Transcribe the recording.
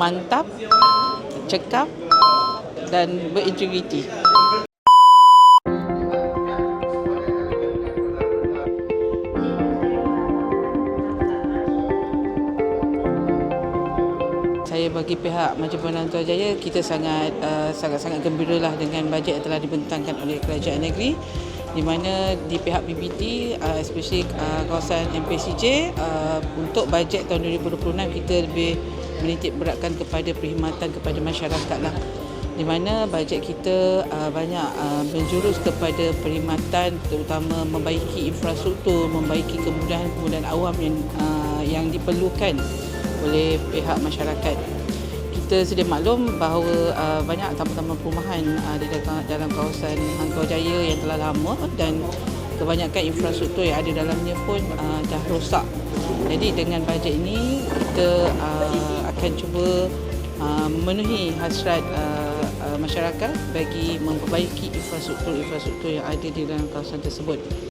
mantap, cekap dan berintegriti. Saya bagi pihak Majlis Pembangunan Jaya kita sangat uh, sangat-sangat gembiralah dengan bajet yang telah dibentangkan oleh kerajaan negeri di mana di pihak PBT uh, especially uh, kawasan MPCJ uh, untuk bajet tahun 2026 kita lebih menitik beratkan kepada perkhidmatan kepada masyarakat lah di mana bajet kita uh, banyak uh, menjurus kepada perkhidmatan terutama membaiki infrastruktur, membaiki kemudahan-kemudahan awam yang uh, yang diperlukan oleh pihak masyarakat. Kita sedia maklum bahawa uh, banyak taman-taman perumahan uh, di dalam, dalam kawasan Hangkau Jaya yang telah lama dan kebanyakan infrastruktur yang ada dalamnya pun uh, dah rosak. Jadi dengan bajet ini kita uh, akan cuba uh, memenuhi hasrat uh, uh, masyarakat bagi memperbaiki infrastruktur-infrastruktur yang ada di dalam kawasan tersebut.